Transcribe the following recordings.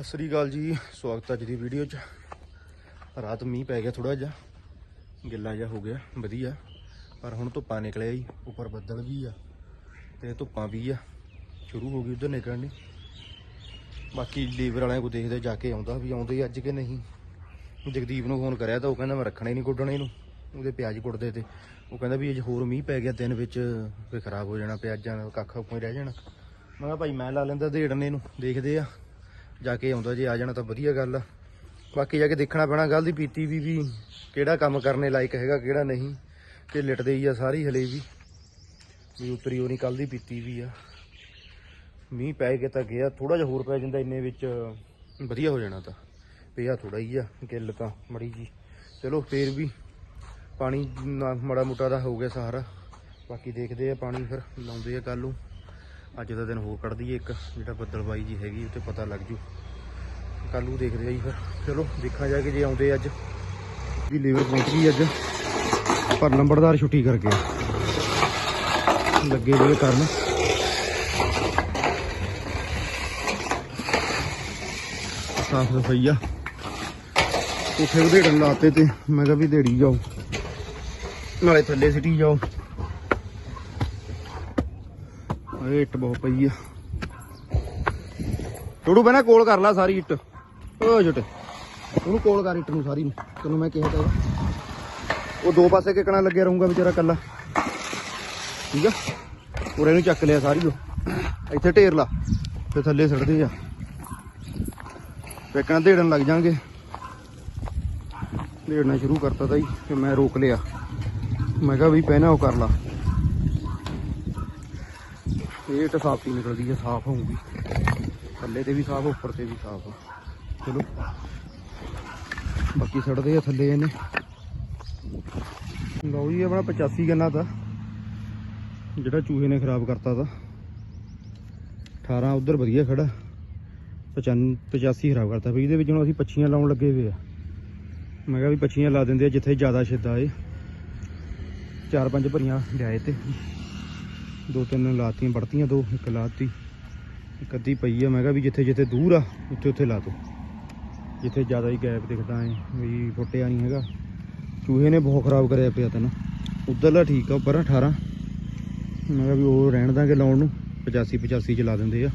ਸਤਿ ਸ੍ਰੀ ਅਕਾਲ ਜੀ, ਸਵਾਗਤ ਹੈ ਅੱਜ ਦੀ ਵੀਡੀਓ 'ਚ। ਰਾਤ ਮੀਂਹ ਪੈ ਗਿਆ ਥੋੜਾ ਜਿਹਾ, ਗਿੱਲਾ ਜਿਹਾ ਹੋ ਗਿਆ, ਵਧੀਆ। ਪਰ ਹੁਣ ਧੁੱਪਾਂ ਨਿਕਲਿਆ ਜੀ, ਉੱਪਰ ਬੱਦਲ ਵੀ ਆ ਤੇ ਧੁੱਪਾਂ ਵੀ ਆ। ਸ਼ੁਰੂ ਹੋ ਗਈ ਉਧਰ ਨਿਕਲਣੀ ਬਾਕੀ ਲੀਵਰ ਵਾਲਿਆਂ ਕੋ ਦੇਖਦੇ ਜਾ ਕੇ ਆਉਂਦਾ ਵੀ ਆਉਂਦੇ ਅੱਜ ਕਿ ਨਹੀਂ। ਜਗਦੀਪ ਨੂੰ ਫੋਨ ਕਰਿਆ ਤਾਂ ਉਹ ਕਹਿੰਦਾ ਮੈਂ ਰੱਖਣਾ ਹੀ ਨਹੀਂ ਕੁੱਟਣੇ ਨੂੰ ਉਹਦੇ ਪਿਆਜ਼ ਕੁੱਟਦੇ ਤੇ। ਉਹ ਕਹਿੰਦਾ ਵੀ ਜੇ ਹੋਰ ਮੀਂਹ ਪੈ ਗਿਆ ਦਿਨ ਵਿੱਚ ਫੇ ਖਰਾਬ ਹੋ ਜਾਣਾ, ਪਿਆਜ਼ਾਂ ਦਾ ਕੱਖ ਉੱਪਰ ਹੀ ਰਹਿ ਜਾਣਾ। ਮੈਂ ਕਿਹਾ ਭਾਈ ਮੈਂ ਲਾ ਲੈਂਦਾ ਢੇੜਨੇ ਨੂੰ ਦੇਖਦੇ ਆ। ਜਾ ਕੇ ਆਉਂਦਾ ਜੇ ਆ ਜਾਣਾ ਤਾਂ ਵਧੀਆ ਗੱਲ ਆ। ਬਾਕੀ ਜਾ ਕੇ ਦੇਖਣਾ ਪੈਣਾ, ਗੱਲ ਦੀ ਪੀਤੀ ਵੀ ਵੀ ਕਿਹੜਾ ਕੰਮ ਕਰਨੇ ਲਾਇਕ ਹੈਗਾ, ਕਿਹੜਾ ਨਹੀਂ। ਕਿ ਲਿਟਦੇ ਹੀ ਆ ਸਾਰੀ ਹਲੇ ਵੀ। ਵੀ ਉਤਰੀ ਉਹ ਨਹੀਂ ਕੱਲ ਦੀ ਪੀਤੀ ਵੀ ਆ। ਮੀਂਹ ਪੈ ਕੇ ਤਾਂ ਗਿਆ ਥੋੜਾ ਜਿਹਾ ਹੋਰ ਪੈ ਜਾਂਦਾ, ਇੰਨੇ ਵਿੱਚ ਵਧੀਆ ਹੋ ਜਾਣਾ ਤਾਂ। ਪਿਆ ਥੋੜਾ ਹੀ ਆ ਗਿੱਲ ਤਾਂ ਮੜੀ ਜੀ। ਚਲੋ ਫੇਰ ਵੀ ਪਾਣੀ ਨਾ ਮੜਾ ਮੋਟਾ ਦਾ ਹੋ ਗਿਆ ਸਹਾਰਾ ਬਾਕੀ ਦੇਖਦੇ ਆ ਪਾਣੀ ਫਿਰ, ਲਾਉਂਦੇ ਆ ਕੱਲ ਨੂੰ। ਅੱਜ ਦਾ ਦਿਨ ਹੋਰ ਕੱਢ ਦਈਏ ਇੱਕ, ਜਿਹੜਾ ਬੱਦਲਬਾਈ ਜੀ ਹੈਗੀ ਉੱਤੇ ਪਤਾ ਲੱਗ ਜੂ। ਕੱਲ ਨੂੰ ਦੇਖਦੇ ਆ ਜੀ ਫਿਰ। ਚਲੋ, ਦੇਖਾਂ ਜਾ ਕੇ ਜੇ ਆਉਂਦੇ ਅੱਜ। ਵੀ ਲੇਬਰ ਪਹੁੰਚ ਗਈ ਅੱਜ। ਪਰ ਨੰਬਰਦਾਰ ਛੁੱਟੀ ਕਰਕੇ ਲੱਗੇ ਜਿਹੜੇ ਕਰਨ। ਸਾਫ਼ ਸਫ਼ਾਈ ਆ। ਉੱਥੇ ਵਧੇੜਨ ਲਾਤੇ ਤੇ ਮੈਂ ਕਿਹਾ ਵੀ ਢੇੜੀ ਜਾਓ। ਨਾਲੇ ਥੱਲੇ ਸਿੱਟੀ ਜਾਓ। ਓਏ ਇੱਟ ਬਹੁਤ ਪਈ ਆ। ਟੋੜੂ ਪਹਿਲਾਂ ਕੋਲ ਕਰ ਲੈ ਸਾਰੀ ਇੱਟ। ਓ ਜੁੱਟ ਉਹਨੂੰ ਕੋਲ ਕਰ ਇੱਟ ਨੂੰ ਸਾਰੀ ਨੂੰ। ਤੈਨੂੰ ਮੈਂ ਕਿਹਾ ਤਾ ਉਹ ਦੋ ਪਾਸੇ ਕਿਕਣਾ ਲੱਗਿਆ ਰਹੂੰਗਾ ਵਿਚਾਰਾ ਕੱਲਾ ਠੀਕ ਆ? ਉਰੇ ਨੂੰ ਚੱਕ ਲਿਆ ਸਾਰੀ ਉਹ। ਇੱਥੇ ਢੇਰ ਲਾ ਤੇ ਥੱਲੇ ਸੜਦੇ ਆ। ਵੇਕਣਾ ਢੇੜਨ ਲੱਗ ਜਾਣਗੇ ਢੇੜਨਾ ਸ਼ੁਰੂ ਕਰਤਾ ਤਾਂ ਜੀ ਤੇ ਮੈਂ ਰੋਕ ਲਿਆ। ਮੈਂ ਕਿਹਾ ਵੀ ਪਹਿਲਾਂ ਉਹ ਕਰ ਲਾ। ਇਹ ਤਾਂ ਸਾਫ਼ ਹੀ ਨਿਕਲਦੀ ਹੈ ਸਾਫ਼ ਹੋਊਗੀ। ਥੱਲੇ ਤੇ ਵੀ ਸਾਫ਼, ਉੱਪਰ ਤੇ ਵੀ ਸਾਫ਼। ਚਲੋ। ਬਾਕੀ ਸੜਦੇ ਆ ਥੱਲੇ ਇਹਨੇ। ਲਓ ਜੀ, ਆਪਣਾ 85 ਗੰਨਾ ਤਾਂ ਜਿਹੜਾ ਚੂਹੇ ਨੇ ਖਰਾਬ ਕਰਤਾ ਤਾ 18 ਉਧਰ ਵਧੀਆ ਖੜਾ। 95 85 ਖਰਾਬ ਕਰਤਾ। ਵੀ ਇਹਦੇ ਵਿੱਚ ਹੁਣ ਅਸੀਂ ਪੱਛੀਆਂ ਲਾਉਣ ਲੱਗੇ ਹੋਏ ਆ। ਮੈਂ ਕਿਹਾ ਵੀ ਪੱਛੀਆਂ ਲਾ ਦਿੰਦੇ ਆ ਜਿੱਥੇ ਜ਼ਿਆਦਾ ਛਿੱਦਾ ਏ। ਚਾਰ ਪੰਜ ਭਰੀਆਂ ਲਿਆਏ ਤੇ। ਦੋ ਤਿੰਨ ਲਾਤੀਆਂ ਵੜਤੀਆਂ ਦੋ ਇੱਕ ਲਾਤੀ। ਇੱਕ ਅੱਧੀ ਪਈ ਆ। ਮੈਂ ਕਿਹਾ ਵੀ ਜਿੱਥੇ ਜਿੱਥੇ ਦੂਰ ਆ ਉੱਥੇ ਉੱਥੇ ਲਾ ਦੋ। ਜਿੱਥੇ ਜ਼ਿਆਦਾ ਹੀ ਗੈਪ ਦਿਖਦਾ ਏ ਵੀ ਫੁੱਟਿਆ ਨਹੀਂ ਹੈਗਾ। ਚੂਹੇ ਨੇ ਬਹੁਤ ਖਰਾਬ ਕਰਿਆ ਪਿਆ ਤੈਨੂੰ। ਉਧਰਲਾ ਠੀਕ ਆ ਉੱਪਰ 18 ਮੈਂ ਕਿਹਾ ਵੀ ਉਹ ਰਹਿਣ ਦਾਂਗੇ ਲਾਉਣ ਨੂੰ। 85 85 ਚ ਲਾ ਦਿੰਦੇ ਆ।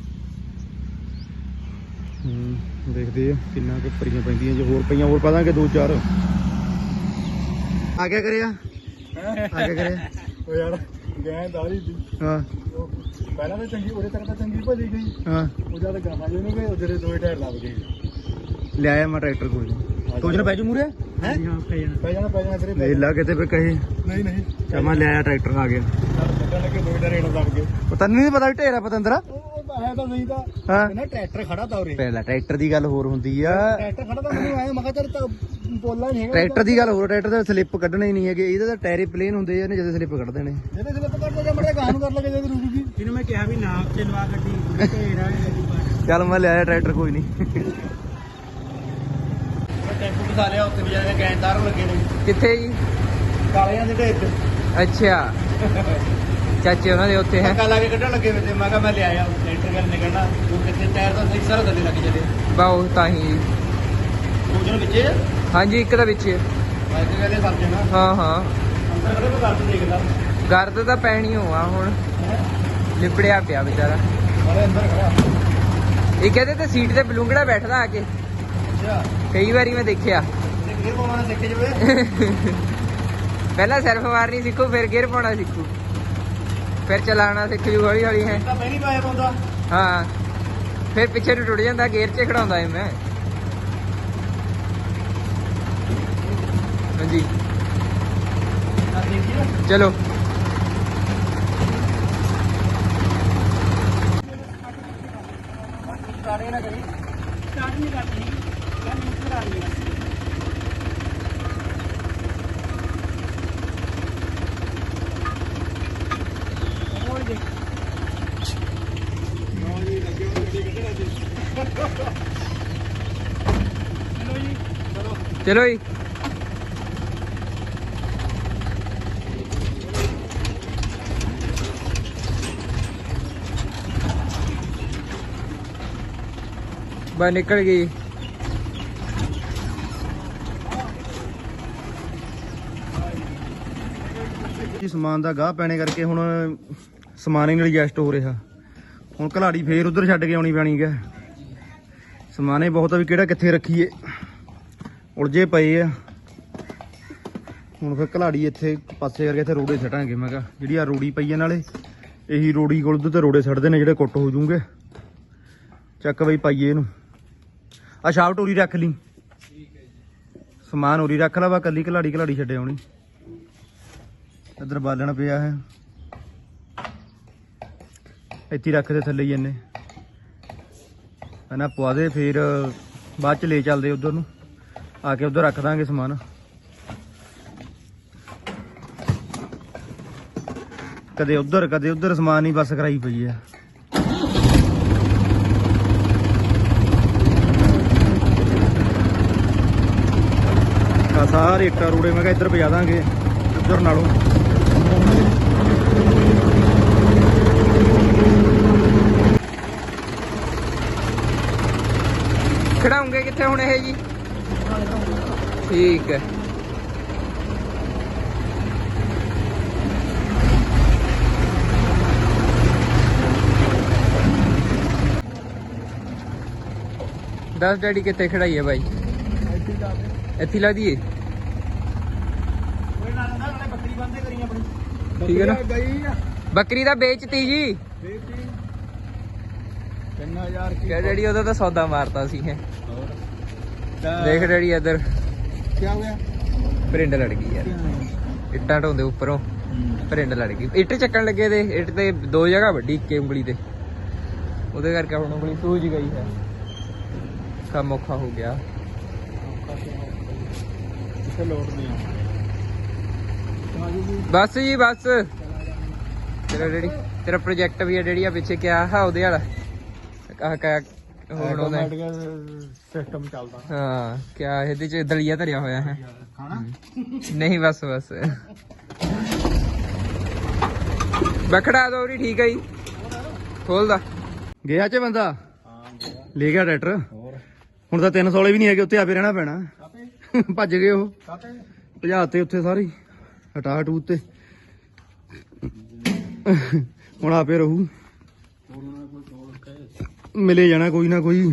ਹੂੰ ਦੇਖਦੇ ਆ ਕਿੰਨਾ ਕੁ ਭਰੀਆਂ ਪੈਂਦੀਆਂ। ਜੇ ਹੋਰ ਪਈਆਂ ਹੋਰ ਪਾ ਦਾਂਗੇ ਦੋ ਚਾਰ। ਆ ਗਿਆ ਕਰਿਆ? ਆ ਗਿਆ ਕਰਿਆ? ਉਹ ਯਾਰ। ਗਏ ਦਾੜੀ ਦੀ। ਹਾਂ। ਉਹ ਪਹਿਲਾਂ ਤਾਂ ਚੰਗੀ ਉਰੇ ਤੱਕ ਤਾਂ ਚੰਗੀ ਭਜੀ ਗਈ। ਹਾਂ। ਉਹ ਜਦ ਗਾਹਾਂ ਜਿਹਨੂੰ ਗਏ ਉਧਰੇ ਦੋਏ ਟਾਇਰ ਲੱਗ ਗਏ। ਲਿਆਇਆ ਮੈਂ ਟਰੈਕਟਰ ਨਹੀਂ ਤੋਜਨ ਪੈ ਜੂ ਮੂਰੇ ਹੈ? ਹਾਂ ਪੈ ਜਾਣਾ। ਪੈ ਜਾਣਾ ਪੈ ਜਾਣਾ ਤੇਰੇ ਲੈ ਲਾ ਕਿਤੇ ਫੇ ਕਹੇ। ਨਹੀਂ ਨਹੀਂ। ਚਮਾ ਲਿਆਇਆ ਟਰੈਕਟਰ ਆ ਗਿਆ। ਚੱਲਣ ਲੱਗੇ ਦੋਏ ਟਾਇਰ ਲੱਗ ਗਏ। ਪਤਾ ਨਹੀਂ ਪਤਾ ਵੀ ਢੇਰਾ ਪਤੰਦਰਾ? ਉਹ ਹੈ ਤਾਂ ਨਹੀਂ ਤਾਂ। ਹਾਂ। ਇਹਨਾਂ ਟਰੈਕਟਰ ਖੜਾ ਤਾ ਉਰੇ। ਪਹਿਲਾਂ ਟਰੈਕਟਰ ਦੀ ਗੱਲ ਹੋਰ ਹੁੰਦੀ ਆ। ਟਰੈਕਟਰ ਖੜਾ ਤਾਂ ਮੈਨੂੰ ਆਇਆ ਮੈਂ ਕਿਹਾ ਚੱਲ ਤਾਂ ਨਹੀਂ ਹੈਗਾ ਟਰੈਕਟਰ ਦੀ ਗੱਲ ਹੋਰ ਟਰੈਕਟਰ ਦਾ ਸਲਿੱਪ ਕੱਢਣੇ ਹੀ ਨਹੀਂ ਹੈਗੇ ਇਹਦੇ ਤਾਂ ਟਾਇਰ ਪਲੇਨ ਹੁੰਦੇ ਆ ਨੇ ਜਦੋਂ ਸਲਿੱਪ ਕੱਢ ਦੇਣੇ। ਜਿਹਦੇ ਜਿਹਦੇ ਪਕੜ ਕੇ ਮੜੇ ਗਾਹਾਂ ਨੂੰ ਕਰ ਲਗੇ ਜਦ ਰੁਕੂਗੀ ਜਿਹਨੂੰ ਮੈਂ ਕਿਹਾ ਵੀ ਨਾਪ ਤੇ ਲਵਾ ਗੱਡੀ ਢੇਰਾ ਗੱਡੀ ਚੱਲ ਮੈਂ ਲਿਆਇਆ ਟਰੈਕਟਰ ਕੋਈ ਨਹੀਂ। ਟੈਂਪੂ ਦਿਖਾ ਲਿਆ ਉੱਤੇ ਵੀ ਜਿਹੜੇ ਗੈਂਦਾਰ ਲੱਗੇ ਨੇ। ਕਿੱਥੇ ਜੀ? ਕਾਲਿਆਂ ਦੇ ਢੇਰ ਤੇ। ਅੱਛਾ। ਚਾਚੇ ਉਹਨਾਂ ਦੇ ਉੱਥੇ ਹੈ। ਧੱਕਾ ਲਾ ਕੇ ਕੱਢਣ ਲੱਗੇ ਵੇ ਤੇ ਮੈਂ ਕਿਹਾ ਮੈਂ ਲਿਆਇਆ ਲੈਂਟਰ ਗੱਲ ਨਿਕਲਣਾ ਉਹ ਕਿੱਥੇ ਟਾਇਰ ਤਾਂ ਸਹੀ ਸਾਰਾ ਥੱਲੇ ਲੱਗ ਜਦੇ। ਬਾਉ ਤਾਂ ਹੀ। ਉਹਜਨ ਵਿੱਚੇ ਹਾਂਜੀ ਇੱਕ ਵਿੱਚ ਤੇ ਸਭ ਜਣਾ। ਹਾਂ ਹਾਂ। ਅੰਦਰ ਕਰਦੇ ਦੇਖਦਾ। ਗਰਦ ਤਾਂ ਪੈਣੀ ਹੋਆ ਹੁਣ। ਲਿਪੜਿਆ ਪਿਆ ਵਿਚਾਰਾ। ਮਾਰੇ ਅੰਦਰ ਖੜਾ। ਇਹ ਕਹਿੰਦੇ ਤੇ ਸੀਟ ਤੇ ਬਲੂੰਗੜਾ ਬੈਠਦਾ ਆ ਕੇ। ਅੱਛਾ। ਕਈ ਵਾਰੀ ਮੈਂ ਦੇਖਿਆ। ਤੇ ਫਿਰ ਪਾਉਣਾ ਸਿੱਖ ਜਵੇ। ਪਹਿਲਾਂ ਸਿਰਫ ਮਾਰਨੀ ਸਿੱਖੂ ਫਿਰ ਗੇਅਰ ਪਾਉਣਾ ਸਿੱਖੂ। ਫਿਰ ਚਲਾਉਣਾ ਸਿੱਖ ਜੂ ਹੌਲੀ ਹੌਲੀ ਹੈ। ਤਾਂ ਪਹਿਲੀ ਪਾਇਆ ਪਾਉਂਦਾ। ਹਾਂ। ਫਿਰ ਪਿੱਛੇ ਨੂੰ ਟੁੱਟ ਜਾਂਦਾ ਗੇਅਰ 'ਚ ਖੜਾਉਂਦਾ ਮੈਂ। ਹਾਂਜੀ। ਚਲੋ। ਸਟਾਰਟ ਨਾ ਕਰੀ ਸਟਾਰਟ ਨਹੀਂ ਕਰਨੀ ਮੈਂ ਨਹੀਂ ਕਰਾਂਗੀ ਹੋਰ ਦੇਖ ਨੌਲੀ ਲੱਗੇ ਹੋਏ ਗੱਡੀ ਕੱਢਣਾ ਜੀ ਚਲੋ ਜੀ ਚਲੋ ਚਲੋ ਜੀ। ਬਸ ਨਿਕਲ ਗਈ। ਜੀ, ਸਮਾਨ ਦਾ ਗਾਹ ਪੈਣੇ ਕਰਕੇ ਹੁਣ ਸਮਾਨ ਹੀ ਨਾਲ ਐਡਜਸਟ ਹੋ ਰਿਹਾ। ਹੁਣ ਘਲਾੜੀ ਫੇਰ ਉਧਰ ਛੱਡ ਕੇ ਆਉਣੀ ਪੈਣੀ ਗਾ ਸਮਾਨੇ ਬਹੁਤ ਆ ਵੀ ਕਿਹੜਾ ਕਿੱਥੇ ਰੱਖੀਏ। ਉਲਝੇ ਪਏ ਆ। ਹੁਣ ਫਿਰ ਘਲਾੜੀ ਇੱਥੇ ਪਾਸੇ ਕਰਕੇ ਇੱਥੇ ਰੋੜੇ ਛੱਡਾਂਗੇ ਮੈਂ ਕਿਹਾ, ਜਿਹੜੀ ਆ ਰੋੜੀ ਪਈ ਆ ਨਾਲੇ, ਇਹੀ ਰੋੜੀ ਕੋਲ ਉੱਧਰ ਤੇ ਰੋੜੇ ਛੱਡਦੇ ਨੇ ਜਿਹੜੇ ਕੁੱਟ ਹੋ ਜੂਗੇ। ਚੱਕ ਬਈ ਪਾਈਏ ਇਹਨੂੰ। ਆ ਛਾਪ ਟੋਰੀ ਰੱਖ ਲਈ। ਸਮਾਨ ਉਰੀ ਰੱਖ ਲਾ ਵਾ, ਕੱਲੀ ਘਲਾੜੀ ਘਲਾੜੀ ਛੱਡੇ ਆਉਣੀ। ਇੱਧਰ ਬਾਲਣ ਪਿਆ ਹੈ। ਇੱਥੇ ਹੀ ਰੱਖ ਦੇ ਥੱਲੇ ਹੀ ਇਹਨੇ। ਇਹਨਾਂ ਪਵਾ ਦੇ, ਫਿਰ ਬਾਅਦ ਚ ਲੈ ਚੱਲਦੇ ਉਧਰ ਨੂੰ। ਆ ਕੇ ਉਧਰ ਰੱਖ ਦਾਂਗੇ ਸਮਾਨ। ਕਦੇ ਉਧਰ ਕਦੇ ਉਧਰ ਸਮਾਨ ਹੀ ਬਸ ਕਰਾਈ ਪਈ ਆ ਆ ਸਾਰੇ ਇੱਟਾਂ ਰੂੜੇ, ਮੈਂ ਕਿਹਾ ਇੱਧਰ ਪਜਾ ਦਾਂਗੇ, ਉਧਰ ਨਾਲੋਂ। ਖੜਾਉਂਗੇ ਕਿੱਥੇ ਹੁਣ ਇਹ ਜੀ? ਠੀਕ ਹੈ। ਦੱਸ ਡੈਡੀ ਕਿੱਥੇ ਖੜਾਈ ਹੈ ਬਾਈ? ਇੱਥੇ ਲਾ ਦਈਏ। ਠੀਕ ਹੈ ਨਾ? ਗਈ ਆ। ਬੱਕਰੀ ਦਾ ਵੇਚਤੀ ਜੀ। ਦੇਤੀ 3000 ਕੀ ਕਿਆ ਡੈਡੀ ਉਹਦਾ ਤਾਂ ਸੌਦਾ ਮਾਰਤਾ ਸੀ ਹੈ। ਦੇਖ ਡੈਡੀ ਇੱਧਰ। ਕੀ ਹੋ ਗਿਆ ਪ੍ਰਿੰਡ ਲੜ ਗਈ ਯਾਰ। ਇੱਟਾਂ ਢੋਂਦੇ ਉੱਪਰੋਂ। ਪ੍ਰਿੰਡ ਲੜ ਗਈ। ਇੱਟ ਚੱਕਣ ਲੱਗੇ ਤੇ ਇੱਟ ਤੇ ਦੋ ਜਗ੍ਹਾ ਵੱਡੀ ਇੱਕੇ ਉਂਗਲੀ ਤੇ। ਉਹਦੇ ਕਰਕੇ ਹੁਣ ਉਂਗਲੀ ਸੂਜ ਗਈ ਹੈ। ਕੰਮ ਔਖਾ ਹੋ ਗਿਆ। ਆ। ਬਸ ਜੀ ਬਸ। ਤੇਰਾ ਡੈਡੀ ਤੇਰਾ ਪ੍ਰੋਜੈਕਟ ਵੀ ਹੈ ਡੈਡੀ ਆ ਪਿੱਛੇ ਕਿਆ ਹੈ ਉਹਦੇ ਵਾਲਾ। ਕਹ ਕਹ ਹੁਣ ਉਹਦਾ ਸਿਸਟਮ ਚੱਲਦਾ। ਹਾਂ ਕਿਆ ਇਹਦੇ ਚ ਦਲੀਆ ਧਰਿਆ ਹੋਇਆ ਹੈ। ਖਾਣਾ? ਨਹੀਂ ਬਸ ਬਸ। ਬਖੜਾ ਦੋ ਵੀ ਠੀਕ ਹੈ ਜੀ। ਖੋਲਦਾ। ਗਿਆ ਚ ਬੰਦਾ? ਹਾਂ ਗਿਆ। ਲੈ ਗਿਆ ਟਰੈਕਟਰ। ਹੋਰ? ਹੁਣ ਤਾਂ 300 ਵਾਲੇ ਵੀ ਨਹੀਂ ਹੈਗੇ ਉੱਤੇ ਆਪੇ ਰਹਿਣਾ ਪੈਣਾ। ਭੱਜ ਗਏ ਉਹ। ਭਜਾਤੇ ਉੱਥੇ ਸਾਰੇ। ਹਟਾ ਹਟੂ ਉੱਤੇ ਹੁਣ ਆਪੇ ਰਹੂ। ਮਿਲੇ ਜਾਣਾ ਕੋਈ ਨਾ ਕੋਈ।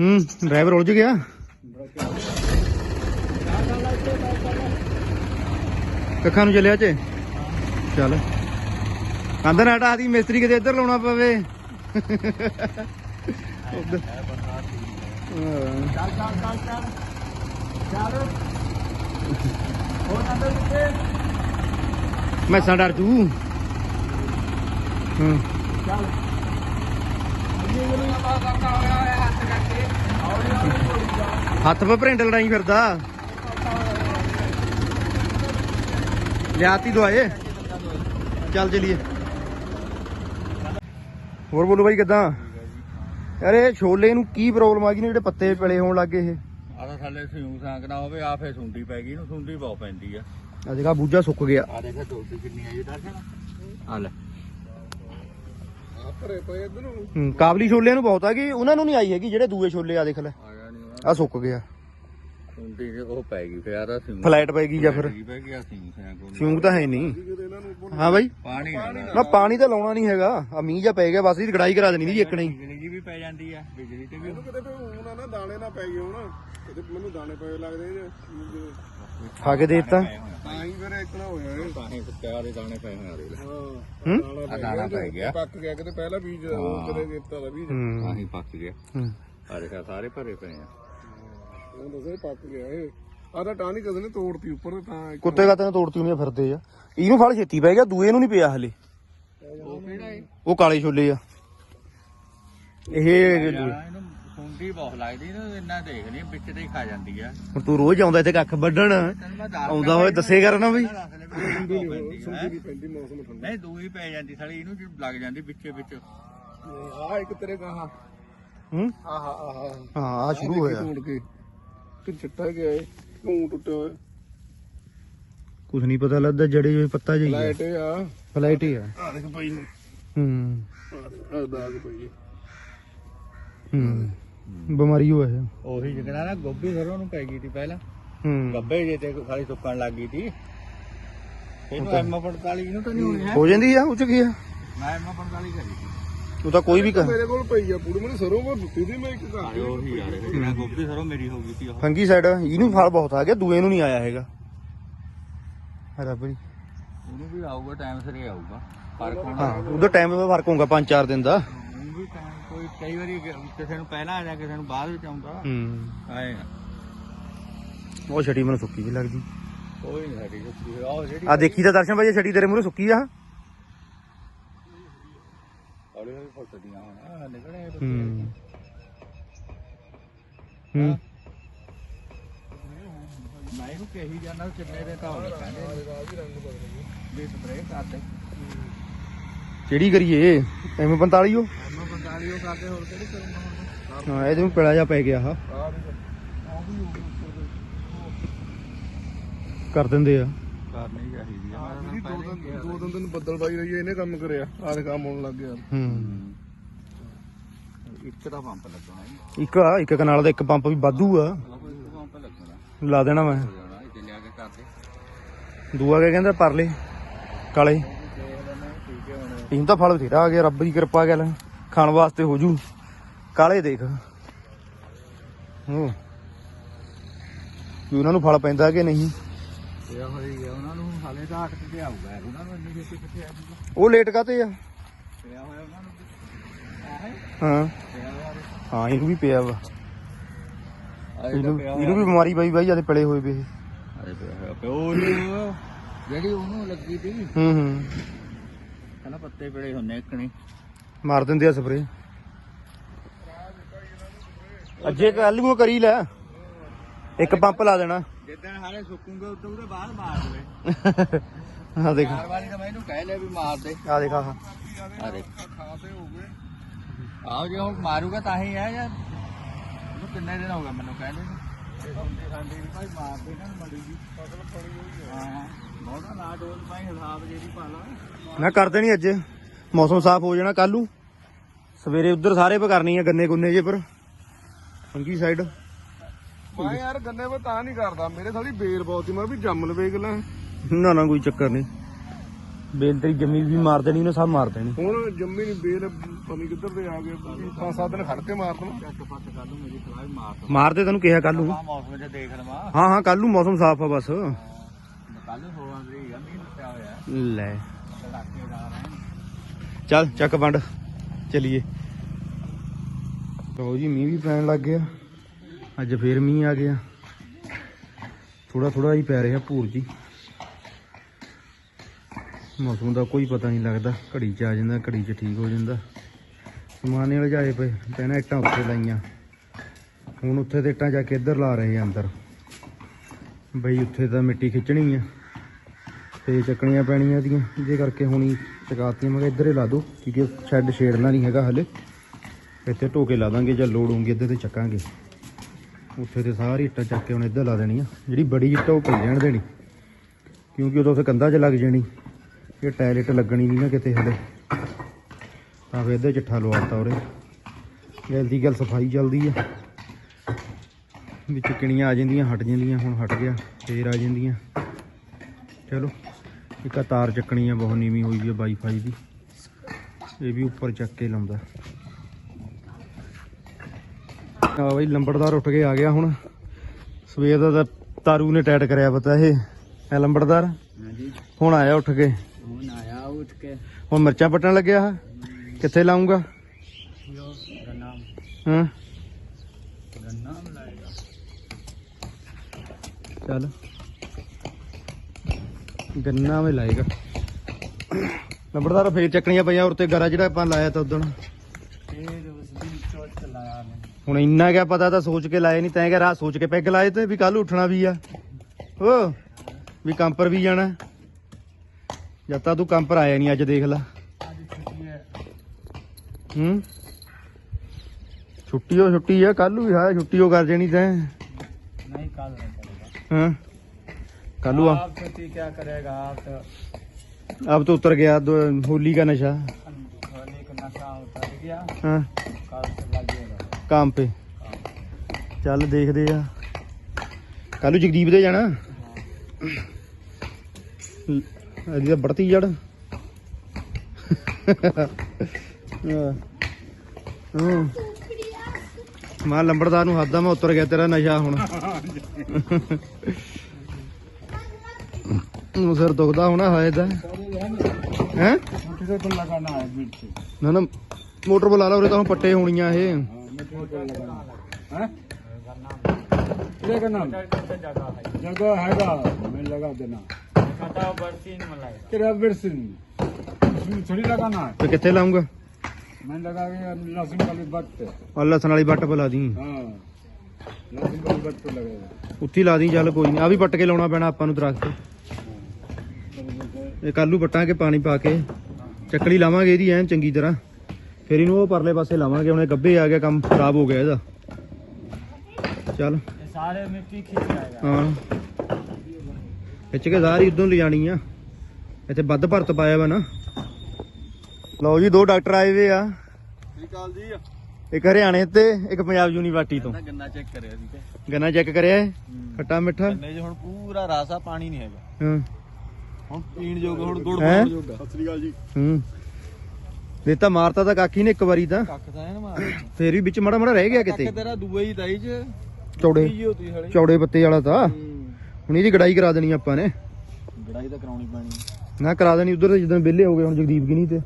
ਹੂੰ ਡਰਾਈਵਰ ਉਲਝ ਗਿਆ। ਕੱਖਾਂ ਨੂੰ ਚੱਲਿਆ ਚ। ਚੱਲ। ਕੰਧ ਨਾ ਹਟਾ ਦੀ ਮਿਸਤਰੀ ਕਿਤੇ ਇੱਧਰ ਲਾਉਣਾ ਪਵੇ। ਚੱਲ ਚੱਲ ਚੱਲ ਚੱਲ। ਚੱਲ ਹੋਰ ਨੰਦਰ ਕਿੱਥੇ ਮੈਸਾਂ ਡਰ ਜੂ। ਚੱਲ ਹੱਥ 'ਤੇ ਪ੍ਰਿੰਟ ਲੜਾਈ ਫਿਰਦਾ। ਲਿਆਤੀ ਦਵਾਏ ਚੱਲ ਚਲੀਏ। ਹੋਰ ਬੋਲੋ ਬਾਈ ਕਿਦਾਂ? ਯਾਰ ਇਹ ਛੋਲੇ ਨੂੰ ਕੀ ਪ੍ਰੋਬਲਮ ਆ ਗਈ ਨੇ ਜਿਹੜੇ ਪੱਤੇ ਪਲੇ ਹੋਣ ਲੱਗੇ ਇਹ? ਆ ਤਾਂ ਥੱਲੇ ਸਿਉਂ ਸਾਂਕ ਨਾ ਹੋਵੇ ਆ ਫੇ ਸੁੰਡੀ ਪੈ ਗਈ ਇਹਨੂੰ ਸੁੰਡੀ ਬਹੁਤ ਪੈਂਦੀ ਆ। ਆ ਜਗਾ ਬੂਝਾ ਸੁੱਕ ਗਿਆ। ਆ ਦੇਖ ਦੋਸਤੀ ਕਿੰਨੀ ਆਈ ਦਰਸ਼ਨ ਆ ਲੈ। ਆ ਭਰੇ ਪਏ ਇਧਰ। ਨੂੰ ਕਾਬਲੀ ਛੋਲਿਆਂ ਨੂੰ ਬਹੁਤ ਆ ਗਈ ਉਹਨਾਂ ਨੂੰ ਨਹੀਂ ਆਈ ਹੈਗੀ ਜਿਹੜੇ ਦੂਏ ਛੋਲੇ ਆ ਦੇਖ ਲੈ। ਆ ਸੁੱਕ ਗਿਆ। ਉਹ ਪੈ ਗਈ ਸਿਉਂ ਪੈ ਜਾਂ ਫਿਰ? ਪੈ ਗਿਆ ਸਿਉਂ ਸਾਂਕ ਉਹ ਸਿਉਂਕ ਤਾਂ ਹੈ ਨਹੀਂ। ਹਾਂ ਬਾਈ। ਪਾਣੀ ਨਾ ਪਾਣੀ ਤਾਂ ਲਾਉਣਾ ਨਹੀਂ ਹੈਗਾ। ਆ ਮੀਂਹ ਜਾਂ ਪੈ ਗਿਆ ਬਸ ਇਹਦੀ ਗੜਾਈ ਕਰਾ ਦੇਣੀ ਦੀ ਇੱਕ ਨਹੀਂ। ਬਿਜਲੀ ਜੀ ਵੀ ਪੈ ਜਾਂਦੀ ਆ ਬਿਜਲੀ ਤੇ ਵੀ ਕਿਤੇ ਤੇ ਹੁਣ ਨਾ ਦਾਣੇ ਨਾ ਪੈ ਗਏ ਹੁਣ। ਕਿਤੇ ਮੈਨੂੰ ਦਾਣੇ ਪਏ ਲੱਗਦੇ ਜੇ। ਖਾ ਕੇ ਦੇ ਦਿੱਤਾ ਤਾਂ ਹੀ ਫਿਰ ਇਤਨਾ ਹੋਇਆ ਇਹ। ਪਾਣੀ ਸੁੱਕਿਆ ਦੇ ਦਾਣੇ ਪਏ ਹੋਏ ਆ ਦੇਖ ਲੈ। ਹੂੰ ਦਾਣਾ ਆ ਦਾਣਾ ਪੈ ਗਿਆ। ਪੱਕ ਗਿਆ ਕਿਤੇ ਪਹਿਲਾ ਬੀਜ ਉਹ ਕਿਤੇ ਦਿੱਤਾ ਦਾ ਬੀਜ। ਹੂੰ। ਆਹੀ ਪੱਕ ਗਿਆ। ਹੂੰ। ਆ ਦੇਖਾ ਸਾਰੇ ਭਰੇ ਪਏ ਆ। ਉਹ ਦੱਸੇ ਪੱਕ ਗਿਆ ਇਹ। ਆ ਤਾਂ ਟਾਣੀ ਕਦੇ ਨੇ ਤੋੜਤੀ ਉੱਪਰ ਤੇ ਤਾਂ ਇੱਕ- ਕੁੱਤੇ ਕਾਤੇ ਨੇ ਤੋੜਤੀ ਉਹਨੇ ਫਿਰਦੇ ਆ। ਇਹਨੂੰ ਫਲ ਛੇਤੀ ਪੈ ਗਿਆ ਦੂਏ ਨੂੰ ਨਹੀਂ ਪਿਆ ਹਲੇ। ਉਹ ਕਿਹੜਾ ਹੈ ਉਹ ਕਾਲੇ ਛੋਲੇ ਆ। ਇਹ ਇਹਨੂੰ ਸੁੰਡੀ ਬਹੁਤ ਲੱਗਦੀ ਨਾ ਇੰਨਾ ਦੇਖ ਲਈ ਵਿੱਚ ਤੇ ਹੀ ਖਾ ਜਾਂਦੀ ਆ। ਹੁਣ ਤੂੰ ਰੋਜ਼ ਆਉਂਦਾ ਇੱਥੇ ਕੱਖ ਵੱਢਣ ਤੈਨੂੰ ਮੈਂ ਦੱਸ ਆਉਂਦਾ ਹੋਏ ਦੱਸੇ ਕਰ ਨਾ ਬਈ ਸੁੰਡੀ ਨਹੀਂ ਪੈਂਦੀ ਮੌਸਮ ਠੰਡਾ। ਨਹੀਂ ਦੂਈ ਪੈ ਜਾਂਦੀ ਸਾਲੀ ਇਹਨੂੰ ਲੱਗ ਜਾਂਦੀ ਵਿੱਚੇ ਵਿੱਚ। ਆ ਇੱਕ ਤੇਰੇ ਗਾਹਾਂ। ਹੂੰ? ਆਹਾ ਆਹਾ। ਹਾਂ ਆ ਸ਼ੁਰੂ ਹੋਇਆ। ਤੋੜ ਕੇ। ਕਿ ਚਿੱਟਾ ਗਿਆ ਇਹ ਕਿਉਂ ਟੁੱਟਿਆ ਹੋਇਆ। ਕੁਝ ਨਹੀਂ ਪਤਾ ਲੱਗਦਾ ਜੜੇ ਹੋਏ ਪੱਤਾ ਜਿਹੀ ਆ। ਲਾਈਟ ਆ। ਫਲਾਈਟ ਹੀ ਆ। ਆ ਦੇਖ ਪਈ ਨੂੰ। ਹੂੰ। ਆ ਦਾਗ ਪਈ ਹੈ। ਹੂੰ। ਬਿਮਾਰੀ ਹੋਇਆ ਹੈ ਉਹੀ ਜਿਹੜਾ ਨਾ ਗੋਭੀ ਸਰੋਂ ਨੂੰ ਪੈ ਗਈ ਸੀ ਪਹਿਲਾਂ। ਹੂੰ। ਗੱਬੇ ਜੇ ਤੇ ਖਾਲੀ ਸੁੱਕਣ ਲੱਗ ਗਈ ਸੀ ਇਹਨੂੰ ਐਮ 45 ਇਹਨੂੰ ਤਾਂ ਨਹੀਂ ਹੋਣੀ ਹੈ। ਹੋ ਜਾਂਦੀ ਆ ਉਹ ਚ ਕੀ ਆ? ਮੈਂ ਐਮ 45 ਕਰੀ ਸੀ। ਉਹ ਤਾਂ ਕੋਈ ਵੀ ਕਰ ਮੇਰੇ ਕੋਲ ਪਈ ਆ ਪੂਰੀ ਮੈਨੂੰ ਸਰੋਂ ਕੋ ਦਿੱਤੀ ਦੀ ਮੈਂ ਇੱਕ ਘਰ ਉਹੀ ਯਾਰ ਜਿਹੜਾ ਗੋਭੀ ਸਰੋਂ ਮੇਰੀ ਹੋ ਗਈ ਸੀ ਉਹ। ਫੰਗੀ ਸਾਈਡ ਇਹਨੂੰ ਫਲ ਬਹੁਤ ਆ ਗਿਆ ਦੂਏ ਨੂੰ ਨਹੀਂ ਆਇਆ ਹੈਗਾ। ਰੱਬ ਜੀ। ਉਹਨੂੰ ਵੀ ਆਊਗਾ ਟਾਈਮ ਸਿਰ ਹੀ ਆਊਗਾ। ਫ਼ਰਕ ਹੋਣਾ ਉਹਦਾ ਟਾਈਮ ਦਾ ਫ਼ਰਕ ਹੋਊਗਾ 5-4 ਦਿਨ ਦਾ। ਵੀ ਟਾਈਮ ਕੋਈ ਕਈ ਵਾਰੀ ਕਿਸੇ ਨੂੰ ਪਹਿਲਾਂ ਆ ਜਾ ਕਿਸੇ ਨੂੰ ਬਾਅਦ ਵਿੱਚ ਆਉਂਦਾ। ਹੂੰ। ਆਏ ਉਹ ਛੜੀ ਮੈਨੂੰ ਸੁੱਕੀ ਜੀ ਲੱਗਦੀ। ਕੋਈ ਨਹੀਂ ਸਾਡੀ ਸੁੱਕੀ ਆਹ ਜਿਹੜੀ ਆ ਦੇਖੀ ਤਾਂ ਦਰਸ਼ਨ ਭਾਈ ਇਹ ਛੜੀ ਤੇਰੇ ਮੂਹਰੇ ਸੁੱਕੀ ਆ। ਹੌਲੀ ਹੌਲੀ ਫੁੱਟਦੀਆਂ ਹੁਣ ਆਹ ਨਿਕਲੇ ਹੂੰ। ਹੂੰ। ਮੈਂ ਇਹਨੂੰ ਕਹੀ ਜਾਂਦਾ ਵੀ ਕਿੰਨੇ ਦੇ ਤਾਂ ਹੋਣੇ ਕਹਿੰਦੇ ਵੀ ਸਪਰੇਅ ਕਰਦੇ ਕਿਹੜੀ ਕਰੀਏ? ਐਵੇਂ 45 ਉਹ ਐਮ 45 ਉਹ ਕਰਦੇ ਹੋਰ ਕਿਹੜੀ ਕਰੂੰਗਾ ਹਾਂ ਇਹਦੇ ਨੂੰ ਪਿਲਾ ਜਾ ਪੈ ਗਿਆ ਆ ਕਰ ਦਿੰਦੇ ਆ। ਕਰਨੀ ਚਾਹੀਦੀ ਆ ਜਿਹੜੀ ਦੋ ਦਿਨ ਦੋ ਦਿਨ ਦਿਨ ਬੱਦਲਬਾਈ ਰਹੀ ਹੈ ਇਹਨੇ ਕੰਮ ਕਰਿਆ। ਆਹ ਕੰਮ ਹੋਣ ਲੱਗ ਗਿਆ। ਹੂੰ। ਇੱਕ ਦਾ ਪੰਪ ਲੱਗਣਾ ਇੱਕ ਆ ਇੱਕ ਕਨਾਲ ਦਾ ਇੱਕ ਪੰਪ ਵੀ ਵਾਧੂ ਆ। ਕੋਈ ਪੰਪ ਲੱਗਣਾ ਲਾ ਦੇਣਾ ਮੈਂ। ਹੋ ਜਾਣਾ ਇੱਥੇ ਲਿਆ ਕੇ ਕਰਦੇ ਦੂਆ ਕਿਆ ਕਹਿੰਦਾ ਪਰਲੇ ਕਾਲੇ। ਇਹਨੂੰ ਤਾਂ ਫਲ ਬਥੇਰਾ ਆ ਗਿਆ ਰੱਬ ਦੀ ਕਿਰਪਾ ਗੱਲ। ਖਾਣ ਵਾਸਤੇ ਹੋ ਜੂ। ਕਾਲੇ ਦੇਖ। ਹੋ। ਵੀ ਉਹਨਾਂ ਨੂੰ ਫਲ ਪੈਂਦਾ ਕਿ ਨਹੀਂ? ਇਹ ਹੋਈ ਉਹਨਾਂ ਨੂੰ ਹਾਲੇ ਤਾਂ ਅਟਕ ਕੇ ਆਊਗਾ ਯਾਰ, ਉਹਨਾਂ ਨੂੰ ਇੰਨੀ ਛੇਤੀ ਕਿੱਥੇ ਆ ਜੂਗਾ ਉਹ ਲੇਟ ਕਾਤੇ ਆ? ਪਿਆ ਹੋਇਆ ਉਹਨਾਂ ਨੂੰ ਆਹੇ। ਹਾਂ। ਪਿਆ ਹੋਇਆ ਹਾਂ ਇਹਨੂੰ ਵੀ ਪਿਆ ਵਾ। ਇਹਨੂੰ ਇਹਨੂੰ ਵੀ ਬਿਮਾਰੀ ਪਈ ਬਾਈ ਜਦ ਪਿਲੇ ਹੋਏ ਵੇ ਇਹ। ਅਰੇ ਪਿਆ ਹੋਇਆ ਪਿਆ। ਉਹਨੂੰ ਜਿਹੜੀ ਉਹਨੂੰ ਲੱਗੀ ਸੀ। ਹੂੰ ਹੂੰ। ਕਹਿੰਦਾ ਪੱਤੇ ਪੜੇ ਹੁੰਨੇ ਇੱਕਣੇ ਮਾਰ ਦਿੰਦੇ ਆ ਸਪਰੇ ਅੱਜੇ ਕੱਲ ਨੂੰ ਕਰੀ ਲੈ। ਇੱਕ ਪੰਪ ਲਾ ਦੇਣਾ। ਜਿੱਦਣ ਹਾਲੇ ਸੁੱਕੂਗੇ ਉਦੋਂ ਉਹਦੇ ਬਾਅਦ ਮਾਰ ਦੇਵੇ। ਆ ਦੇਖ। ਚਾਰ ਵਾਰੀ ਤਾਂ ਮੈਂ ਇਹਨੂੰ ਕਹਿ ਲਿਆ ਵੀ ਮਾਰ ਦੇ। ਆ ਦੇਖ ਆਹ। ਆ ਦੇਖ। ਖਾਸੇ ਹੋ ਗਏ ਆਓ ਜੇ ਹੁਣ ਮਾਰੂਗਾ ਤਾਂ ਹੀ ਹੈ ਯਾਰ। ਉਹਨੂੰ ਕਿੰਨੇ ਦਿਨ ਹੋ ਗਏ ਮੈਨੂੰ ਕਹਿੰਦੇ ਨੂੰ। ਇਹ ਹੁੰਦੀ ਸਾਡੀ ਵੀ ਭਾਈ ਮਾਰ ਦੇ ਨਾ ਮੜੀ ਜੀ ਫਸਲ ਫੜੀ ਹੋਈ ਹੈ ਹਾਂ ਬਹੁਤਾ ਨਾ ਡੋਲ ਭਾਈ ਹਿਸਾਬ ਜਿਹੜੀ ਪਾ ਲਾ। ਨਾ ਕਰ ਦੇਣੀ ਅੱਜ। ਮੌਸਮ ਸਾਫ਼ ਹੋ ਜਾਣਾ ਕੱਲੂ ਸਵੇਰੇ ਉਧਰ ਸਾਰੇ ਪੇ ਕਰਨੀ ਆ ਗੰਨੇ ਗੁੰਨੇ ਜੇ ਪਰ। ਫੰਗੀ ਸਾਈਡ ਮੈਂ ਯਾਰ ਗੰਨੇ ਮੈਂ ਤਾਂ ਨਹੀਂ ਕਰਦਾ ਮੇਰੇ ਥੋੜੀ ਬੇਲ ਬਹੁਤ ਹੀ ਮੈਂ ਵੀ ਜੰਮ ਲਵੇ ਗਲਾਂ। ਨਾ ਨਾ ਕੋਈ ਚੱਕਰ ਨਹੀਂ। ਬੇਲ ਤੇਰੀ ਜਮੀ ਵੀ ਮਾਰ ਦੇਣੀ ਉਹਨੇ ਸਭ ਮਾਰ ਦੇਣੀ। ਹੁਣ ਜੰਮੀ ਨਹੀਂ ਬੇਲ ਪਨੀ ਕਿੱਧਰ ਦੇ ਆ ਗਏ ਪੰਜ ਸੱਤ ਦਿਨ ਖੜ ਕੇ ਮਾਰ ਦੇਣਾ ਚੱਟ ਪੱਟ ਕਰ ਲੂ ਮੇਰੀ ਸਲਾਹ ਵੀ ਮਾਰ ਦੋ ਮਾਰ ਦੇ ਤੈਨੂੰ ਕਿਹਾ ਕੱਲੂ ਆ ਮੌਸਮ ਜੇ ਦੇਖ ਲਵਾਂ। ਹਾਂ ਹਾਂ ਕੱਲੂ ਮੌਸਮ ਸਾਫ਼ ਆ ਬਸ। ਕੱਲ ਨੂੰ ਹੋਵਾਂ ਤਰੀਕ ਆ ਮੀਂਹ ਪਿਆ ਹੋਇਆ। ਲੈ। ਚੱਲ ਚੱਕ ਵੰਡ। ਚਲੀਏ। ਲਓ ਜੀ ਮੀਂਹ ਵੀ ਪੈਣ ਲੱਗ ਗਿਆ। ਅੱਜ ਫੇਰ ਮੀਂਹ ਆ ਗਿਆ। ਥੋੜਾ ਥੋੜਾ ਹੀ ਪੈ ਰਿਹਾ ਭੂਰ ਜੀ। ਮੌਸਮ ਦਾ ਕੋਈ ਪਤਾ ਨਹੀਂ ਲੱਗਦਾ। ਘੜੀ ਚ ਆ ਜਾਂਦਾ, ਘੜੀ ਚ ਠੀਕ ਹੋ ਜਾਂਦਾ। ਸਮਾਨੇ ਜਾਏ ਪਏ ਪਹਿਲਾਂ ਇੱਟਾਂ ਉੱਥੇ ਲਾਈਆਂ। ਹੁਣ ਉੱਥੇ ਤੇ ਇੱਟਾਂ ਜਾ ਕੇ ਇੱਧਰ ਲਾ ਰਹੇ ਆ ਅੰਦਰ। ਬਈ ਉੱਥੇ ਤਾਂ ਮਿੱਟੀ ਖਿੱਚਣੀ ਆ। ਤੇ ਚੱਕਣੀਆਂ ਪੈਣੀਆਂ ਦੀਆਂ ਜਿਹਦੇ ਕਰਕੇ ਹੁਣੀ ਚਕਾਤੀਆਂ, ਮੈਂ ਕਿਹਾ ਇੱਧਰ ਹੀ ਲਾ ਦੋ, ਕਿਉਂਕਿ ਸ਼ੈੱਡ ਛੇੜਨਾ ਨਹੀਂ ਹੈਗਾ ਹਲੇ। ਇੱਥੇ ਢੋਕੇ ਲਾ ਦਾਂਗੇ ਜਾਂ ਲੋੜ ਹੋਊਗੀ, ਇੱਧਰ ਤੇ ਚੱਕਾਂਗੇ। ਉੱਥੇ ਤੇ ਸਾਰੀ ਇੱਟਾਂ ਚੱਕ ਕੇ ਹੁਣ ਇੱਧਰ ਲਾ ਦੇਣੀ ਆ। ਜਿਹੜੀ ਬੜੀ ਇੱਟ ਉਹ ਪਈ ਜਾਣ ਦੇਣੀ। ਕਿਉਂਕਿ ਉਦੋਂ ਉੱਥੇ ਕੰਧਾਂ 'ਚ ਲੱਗ ਜਾਣੀ। ਇਹ ਟਾਇਲਟ ਲੱਗਣੀ ਨਹੀਂ ਨਾ ਕਿਤੇ ਹਲੇ। ਤਾਂ ਫਿਰ ਇੱਧਰ ਚਿੱਠਾ ਲਵਾਤਾ ਉਰੇ ਜਲਦੀ ਗੱਲ ਸਫ਼ਾਈ ਚੱਲਦੀ ਆ। ਵਿੱਚ ਕਿਣੀਆਂ ਆ ਜਾਂਦੀਆਂ, ਹਟ ਜਾਂਦੀਆਂ, ਹੁਣ ਹਟ ਗਿਆ, ਫੇਰ ਆ ਜਾਂਦੀਆਂ। ਚਲੋ, ਇੱਕ ਆਹ ਤਾਰ ਚੱਕਣੀ ਆ, ਬਹੁਤ ਨੀਵੀਂ ਹੋਈ ਵੀ ਆ ਵਾਈਫਾਈ ਦੀ। ਇਹ ਵੀ ਉੱਪਰ ਚੱਕ ਕੇ ਲਾਉਂਦਾ। ਆ ਬਈ ਲੰਬੜਦਾਰ ਉੱਠ ਕੇ ਆ ਗਿਆ ਹੁਣ। ਸਵੇਰ ਦਾ ਤਾਰੂ ਨੇ ਟਾਈਟ ਕਰਿਆ ਪਤਾ ਇਹ ਐ ਲੰਬੜਦਾਰ। ਹਾਂਜੀ। ਹੁਣ ਆਇਆ ਉੱਠ ਕੇ। ਹੁਣ ਆਇਆ ਉੱਠ ਕੇ। ਹੁਣ ਮਿਰਚਾਂ ਪੱਟਣ ਲੱਗਿਆ ਆ ਕਿੱਥੇ ਲਾਉਂਗਾ ਜੋ ਗੰਨਾ। ਹਾਂ? ਗੰਨਾ ਮਲਾਏਗਾ ਚੱਲ। ਗੰਨਾ ਵਿੱਚ ਲਾਏਗਾ। ਲੰਬੜਦਾਰ ਫੇਰ ਚੱਕਣੀਆਂ ਪਈਆਂ ਉਰ ਤੇ ਗਰਾ ਜਿਹੜਾ ਆਪਾਂ ਲਾਇਆ ਤਾਂ ਉਦੋਂ ਫਿਰ ਉਸ ਦਿਨ ਚੋਟ ਲਾਇਆ ਮੈਂ ਹੁਣ ਇੰਨਾ ਕਿਆ ਪਤਾ ਤਾਂ ਸੋਚ ਕੇ ਲਾਏ ਨਹੀਂ ਤੈਂ ਕਿਹਾ ਰਾਤ ਸੋਚ ਕੇ ਪੈਗ ਲਾਏ ਤੇ ਵੀ ਕੱਲ ਉੱਠਣਾ ਵੀ ਆ। ਓ ਵੀ ਕੰਪਰ ਵੀ ਜਾਣਾ। ਜਦ ਤੱਕ ਤੂੰ ਕੰਪਰ ਆਇਆ ਨਹੀਂ ਅੱਜ ਦੇਖ ਲੈ। ਹੂੰ? ਛੁੱਟੀ ਹੋ ਛੁੱਟੀ ਆ ਕੱਲ ਵੀ ਹਾਂ ਛੁੱਟੀ ਹੋ ਕਰ ਜਣੀ ਤੈਂ। ਨਹੀਂ ਕੱਲ ਹਾਂ? ਕੱਲ ਨੂੰ ਆਪ ਛੁੱਟੀ ਕੀ ਕਰੇਗਾ ਆਪ ਆਪ ਤਾਂ ਉਤਰ ਗਿਆ ਹੋਲੀ ਦਾ ਨਸ਼ਾ। ਹੋਲੀ ਦਾ ਨਸ਼ਾ ਉਤਰ ਗਿਆ। ਹਾਂ। ਕੱਲ ਲੱਗ ਕੰਮ ਪੇ ਚੱਲ ਦੇਖਦੇ ਆ। ਕੱਲੂ ਜਗਦੀਪ ਦੇ ਜਾਣਾ। ਅਜੀ ਤਾਂ ਬੜਤੀ ਜੜ। ਮਾ ਲੰਬੜਦਾਰ ਨੂੰ ਹੱਦਾਂ ਮੈਂ ਉਤਰ ਗਿਆ ਤੇਰਾ ਨਸ਼ਾ ਹੁਣ। ਨੂੰ ਸਿਰ ਦੁਖਦਾ ਹੋਣਾ ਹਾਏ ਤਾਂ ਹੈ? ਨਾ ਮੋਟਰ ਬੁਲਾ ਲਾ ਉਰੇ ਤਾਂ ਪੱਟੇ ਹੋਣੀਆਂ ਇਹ। किसे का नाम जगह हैगा मैं लगा देना किरा बिरसिन इसमें थोड़ी लगाना है ਤੇ ਕਿੱਥੇ ਲਾਉਂਗਾ मैं लगा के लहसुन वाली बट पे ਆ ਲਸਣ ਵਾਲੀ ਬੱਟ ਬੁਲਾ ਦੀ हाँ लहसुन वाली बट पे लगेगा ਉੱਥੇ ਹੀ ਲਾ ਦੀ ਚੱਲ ਕੋਈ ਨਹੀਂ ਆ ਵੀ ਪੱਟ ਕੇ ਲਾਉਣਾ ਪੈਣਾ ਆਪਾਂ ਨੂੰ ਦਰਖਤ ਇਹ ਕੱਲੂ ਪੱਟਾਂਗੇ ਪਾਣੀ ਪਾ ਕੇ ਚੱਕਲੀ ਲਾਵਾਂਗੇ ਇਹਦੀ ਐਨ ਚੰਗੀ ਤਰ੍ਹਾਂ ਫਿਰ ਇਹਨੂੰ ਉਹ ਪਰਲੇ ਪਾਸੇ ਲਾਵਾਂਗੇ ਹੁਣ ਇਹ ਗੱਬੇ ਆ ਗਿਆ ਕੰਮ ਖਰਾਬ ਹੋ ਗਿਆ ਇਹਦਾ। ਚੱਲ। ਸਾਰੇ ਮਿੱਟੀ ਖਿੱਚ ਆਏਗਾ ਹਾਂ। ਖਿੱਚ ਕੇ ਸਾਰੀ ਉਦੋਂ ਲਿਜਾਣੀ ਇੱਥੇ ਵੱਧ ਭਰਤ ਪਾਇਆ ਵਾ ਨਾ। ਲਓ ਜੀ ਦੋ ਡਾਕਟਰ ਆਏ ਵੇ ਆ। ਸ੍ਰੀਕਾਲ ਜੀ ਇੱਕ ਹਰਿਆਣੇ ਤੇ ਇੱਕ ਪੰਜਾਬ ਯੂਨੀਵਰਸਿਟੀ ਤੋਂ। ਗੰਨਾ ਚੈੱਕ ਕਰਿਆ ਸੀ ਗੰਨਾ ਚੈੱਕ ਕਰਿਆ ਖੱਟਾ ਮਿੱਠਾ? ਗੰਨੇ 'ਚ ਹੁਣ ਪੂਰਾ ਰਸਾ ਪਾਣੀ ਨਹੀਂ ਹੈਗਾ। ਹਾਂ। ਹੁਣ ਪੀਣ ਯੋਗ ਹੁਣ ਗੁੜ ਪਾਉਣ ਯੋਗ ਸਤਿ ਸ੍ਰੀ ਅਕਾਲ ਜੀ। ਹੂੰ। ਦੇਤਾ ਮਾਰਤਾ ਤਾਂ ਕਾਕੀ ਨੇ ਇੱਕ ਵਾਰੀ ਤਾਂ। ਤਾਂ ਨਾ ਮਾਰ ਫੇਰ ਵੀ ਵਿੱਚ ਮਾੜਾ ਮਾੜਾ ਰਹਿ ਗਿਆ ਕਿਤੇ। ਕੱਖ ਤੇਰਾ ਦੂਆ ਹੀ 'ਚ। ਚੌੜੇ। ਕੀ ਹੋਤੀ ਹਲੇ ਚੌੜੇ ਪੱਤੇ ਵਾਲਾ ਤਾਂ। ਹੁਣ ਇਹਦੀ ਗੜਾਈ ਕਰਾ ਦੇਣੀ ਆਪਾਂ ਨੇ। ਗੜਾਈ ਤਾਂ ਕਰਾਉਣੀ ਪੈਣੀ। ਨਾ ਕਰਾ ਦੇਣੀ ਉਧਰ ਜਦੋਂ ਵਿਹਲੇ ਹੋ ਗਏ ਹੁਣ ਜਗਦੀਪ ਗਿਨੀ ਤੇ।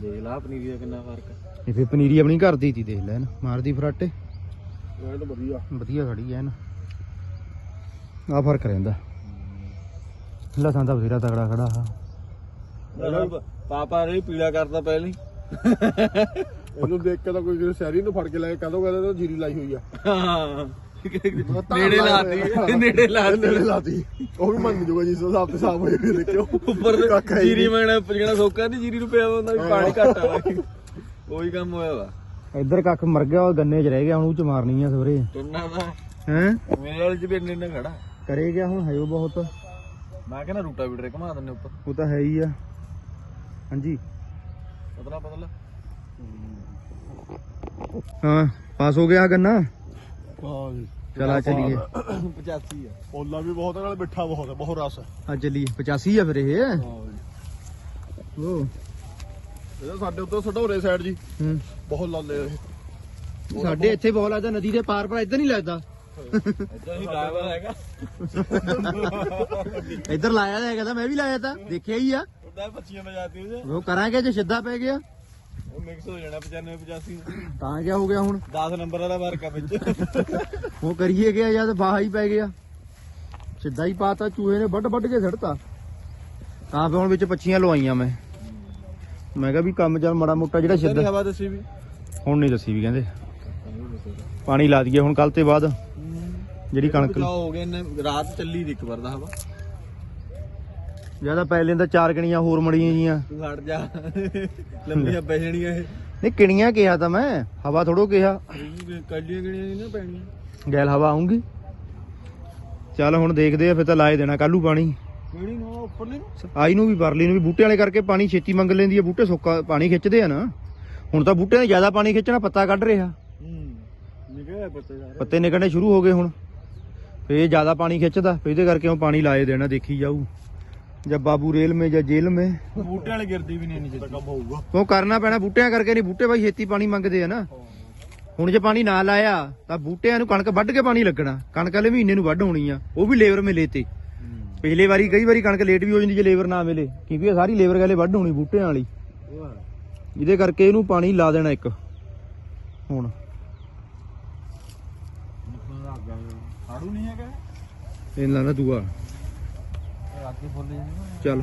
ਦੇਖ ਲਾ ਪਨੀਰੀ ਦਾ ਕਿੰਨਾ ਫ਼ਰਕ। ਇਹ ਫੇਰ ਪਨੀਰੀ ਆਪਣੀ ਘਰ ਦੀ ਤੀ ਦੇਖ ਲੈ ਨਾ ਮਾਰਦੀ ਫਰਾਟੇ। ਇਹ ਤਾਂ ਵਧੀਆ। ਵਧੀਆ ਖੜੀ ਐ ਨਾ ਆ ਫ਼ਰਕ ਰਹਿੰਦਾ। ਲਸਾਂ ਦਾ ਬਥੇਰਾ ਤਗੜਾ ਖੜਾ ਆ। ਪਾਪਾ ਰੇ ਪੀਲਾ ਕਰਦਾ ਪਹਿਲਾਂ। ਹੀ ਇਹਨੂੰ ਦੇਖ ਕੇ ਤਾਂ ਕੋਈ ਕਿਸੇ ਸ਼ਹਿਰੀ ਨੂੰ ਫੜ ਕੇ ਲੈ ਕੇ ਕਦੋਂ ਕਹਿੰਦਾ ਤਾਂ ਜੀਰੀ ਲਾਈ ਹੋਈ ਆ। ਹਾਂ। ਨੇੜੇ ਲਾਤੀ ਨੇੜੇ ਲਾਤੀ। ਨੇੜੇ ਲਾਤੀ। ਉਹ ਵੀ ਮੰਨ ਜੂਗਾ ਜੀ ਹਿਸਾਬ ਤੇ ਸਾਫ਼ ਹੋਏ ਵੀ ਦੇਖਿਓ। ਉੱਪਰ ਜੀਰੀ ਮੰਗਣਾ ਜਿਹੜਾ ਸੋਕਾ ਨਹੀਂ ਜੀਰੀ ਨੂੰ ਪਿਆ ਹੁੰਦਾ ਵੀ ਪਾਣੀ ਘੱਟ ਆਲਾ ਉਹੀ ਕੰਮ ਹੋਇਆ ਵਾ। ਇੱਧਰ ਕੱਖ ਮਰ ਗਿਆ ਉਹ ਗੰਨੇ 'ਚ ਰਹਿ ਗਿਆ ਹੁਣ ਉਹ ਚ ਮਾਰਨੀ ਆ ਸਵੇਰੇ ਤੁੰਨਾ ਦਾ ਹੈ? ਮੇਰੇ ਵਾਲੇ ਚ ਵੀ ਇੰਨੇ ਇੰਨੇ ਖੜਾ। ਕਰੇ ਗਿਆ ਹੁਣ ਹੈ ਉਹ ਬਹੁਤ। ਮੈਂ ਕਹਿੰਦਾ ਰੂਟਾ ਵੀਡਰੇ ਘਮਾ ਦਿੰਨੇ ਉੱਪਰ। ਉਹ ਤਾਂ ਹੈ ਹੀ ਆ। ਹਾਂਜੀ। ਪਤਲਾ ਪਤਲਾ। ਹਾਂ ਪਾਸ ਹੋ ਗਿਆ ਗੰਨਾ? ਚਲਾ ਚਲੀਏ। 85 ਆ। ਪੋਲਾ ਵੀ ਬਹੁਤ ਨਾਲ ਮਿੱਠਾ ਬਹੁਤ ਹੈ ਬਹੁਤ ਰਸ ਆ ਚਲੀਏ। 85 ਆ ਫਿਰ ਇਹ? ਉਹ ਇਹਦਾ ਸਾਡੇ ਉੱਤੇ ਸਢੌਰੇ ਸਾਈਡ ਜੀ। ਹੂੰ। ਬਹੁਤ ਇਹ। ਸਾਡੇ ਇੱਥੇ ਬਹੁਤ ਲੱਗਦਾ ਨਦੀ ਦੇ ਪਾਰ ਪਰ ਇੱਧਰ ਨਹੀਂ ਲੱਗਦਾ। ਇੱਧਰ ਹੀ ਡਰਾਈਵਰ ਹੈਗਾ। ਇੱਧਰ ਲਾਇਆ ਤਾਂ ਹੈਗਾ ਤਾਂ ਮੈਂ ਵੀ ਲਾਇਆ ਤਾਂ ਦੇਖਿਆ ਹੀ ਆ। ਉਹਦਾ 25 ਵਜਾਤੀ ਉਹਦੇ। ਉਹ ਕਰਾਂਗੇ ਜੇ ਸਿੱਧਾ ਪੈ ਗਿਆ। ਉਹ ਮਿਕਸ ਹੋ ਜਾਣਾ 95 85 ਤਾਂ ਕਿਆ ਹੋ ਗਿਆ ਹੁਣ? 10 ਨੰਬਰ ਵਾਲਾ ਫ਼ਰਕ ਆ ਵਿੱਚ। ਉਹ ਕਰੀਏ ਗਿਆ ਜਦ ਬਾਹਾ ਹੀ ਪੈ ਗਿਆ। ਸਿੱਧਾ ਹੀ ਪਾਤਾ ਚੂਹੇ ਨੇ ਵੱਡ ਵੱਡ ਕੇ ਛੱਡਤਾ ਤਾਂ ਫੇ ਹੁਣ ਵਿੱਚ ਪੱਛੀਆਂ ਲਵਾਈਆਂ ਮੈਂ। ਮੈਂ ਕਿਹਾ ਵੀ ਕੰਮ ਚੱਲ ਮਾੜਾ ਮੋਟਾ ਜਿਹੜਾ ਸਿੱਧੀ ਸਿੱਧਾ ਹਵਾ ਦੱਸੀ ਵੀ। ਹੁਣ ਨਹੀਂ ਦੱਸੀ ਵੀ ਕਹਿੰਦੇ। ਪਾਣੀ ਲਾ ਦਈਏ ਹੁਣ ਕੱਲ ਤੇ ਬਾਅਦ। ਜਿਹੜੀ ਕਣਕ ਬਚਾਅ ਹੋ ਗਏ ਨੇ ਰਾਤ ਚੱਲੀ ਦੀ ਇੱਕ ਵਾਰ ਦਾ ਹਵਾ। ਜ਼ਿਆਦਾ ਪੈ ਲੈਂਦਾ ਚਾਰ ਕਣੀਆਂ ਹੋਰ ਮੜੀਆਂ ਜੀਆਂ। ਤੂੰ ਹਟ ਜਾ। ਲੰਬੀਆਂ ਪੈ ਜਾਣੀਆਂ ਇਹ। ਨਹੀਂ ਕਿਣੀਆਂ ਕਿਹਾ ਤਾਂ ਮੈਂ ਹਵਾ ਥੋੜੋ ਕਿਹਾ। ਕੱਲੀਆਂ ਕਿਹੜੀਆਂ ਨਹੀਂ ਨਾ ਪੈਣੀਆਂ। ਗੈਲ ਹਵਾ ਆਉਂਗੀ ਚੱਲ ਹੁਣ ਦੇਖਦੇ ਆ ਫਿਰ ਤਾਂ ਲਾਏ ਦੇਣਾ ਕੱਲੂ ਪਾਣੀ। ਕਿਹੜੀ ਨੂੰ ਉੱਪਰਲੀ ਨੂੰ? ਆਈ ਨੂੰ ਵੀ ਪਰਲੀ ਨੂੰ ਵੀ ਬੂਟੇ ਵਾਲੇ ਕਰਕੇ ਪਾਣੀ ਛੇਤੀ ਮੰਗ ਲੈਂਦੀ ਆ ਬੂਟੇ ਸੁੱਕਾ ਪਾਣੀ ਖਿੱਚਦੇ ਆ ਨਾ। ਹੁਣ ਤਾਂ ਬੂਟਿਆਂ ਨੇ ਜ਼ਿਆਦਾ ਪਾਣੀ ਖਿੱਚਣਾ ਪੱਤਾ ਕੱਢ ਰਿਹਾ। ਹੂੰ ਨਿਕਲਿਆ ਪੱਤੇ ਸਾਰੇ। ਪੱਤੇ ਨਿਕਲਣੇ ਸ਼ੁਰੂ ਹੋ ਗਏ ਹੁਣ। ਇਹ ਜ਼ਿਆਦਾ ਪਾਣੀ ਖਿੱਚਦਾ ਫੇ ਇਹਦੇ ਕਰਕੇ ਉਹ ਪਾਣੀ ਲਾਏ ਦੇਣਾ ਦੇਖੀ ਜਾਊ। ਜਾਂ ਬਾਬੂ ਰੇਲ ਮੇ ਜਾਂ ਜੇਲ੍ਹ ਮੇ। ਬੂਟੇ ਵਾਲੀ ਗਿਰਦੀ ਵੀ ਨਹੀਂ ਨਹੀਂ ਜਿੱਦਾਂ। ਕੰਮ ਹੋਊਗਾ। ਉਹ ਕਰਨਾ ਪੈਣਾ ਬੂਟਿਆਂ ਕਰਕੇ ਨਹੀਂ ਬੂਟੇ ਬਾਈ ਛੇਤੀ ਪਾਣੀ ਮੰਗਦੇ ਆ ਨਾ। ਹੁਣ ਜੇ ਪਾਣੀ ਨਾ ਲਾਇਆ ਤਾਂ ਬੂਟਿਆਂ ਨੂੰ ਕਣਕ ਵੱਢ ਕੇ ਪਾਣੀ ਲੱਗਣਾ। ਕਣਕ ਵਾਲੇ ਮਹੀਨੇ ਨੂੰ ਵੱਢ ਹੋਣੀ ਆ ਉਹ ਵੀ ਲੇਬਰ ਮਿਲੇ ਤੇ। ਪਿਛਲੇ ਵਾਰੀ ਕਈ ਵਾਰੀ ਕਣਕ ਲੇਟ ਵੀ ਹੋ ਜਾਂਦੀ ਜੇ ਲੇਬਰ ਨਾ ਮਿਲੇ। ਕਿਉਂਕਿ ਇਹ ਸਾਰੀ ਲੇਬਰ ਵਾਲੇ ਵੱਢ ਹੋਣੀ ਬੂਟਿਆਂ ਵਾਲੀ। ਜਿਹਦੇ ਕਰਕੇ ਇਹਨੂੰ ਪਾਣੀ ਲਾ ਦੇਣਾ ਇੱਕ। ਹੁਣ ਆੜੂ ਨਹੀਂ ਹੈਗਾ ਇਹਨਾਂ ਦਾ ਦੂਆ। ਚੱਲ।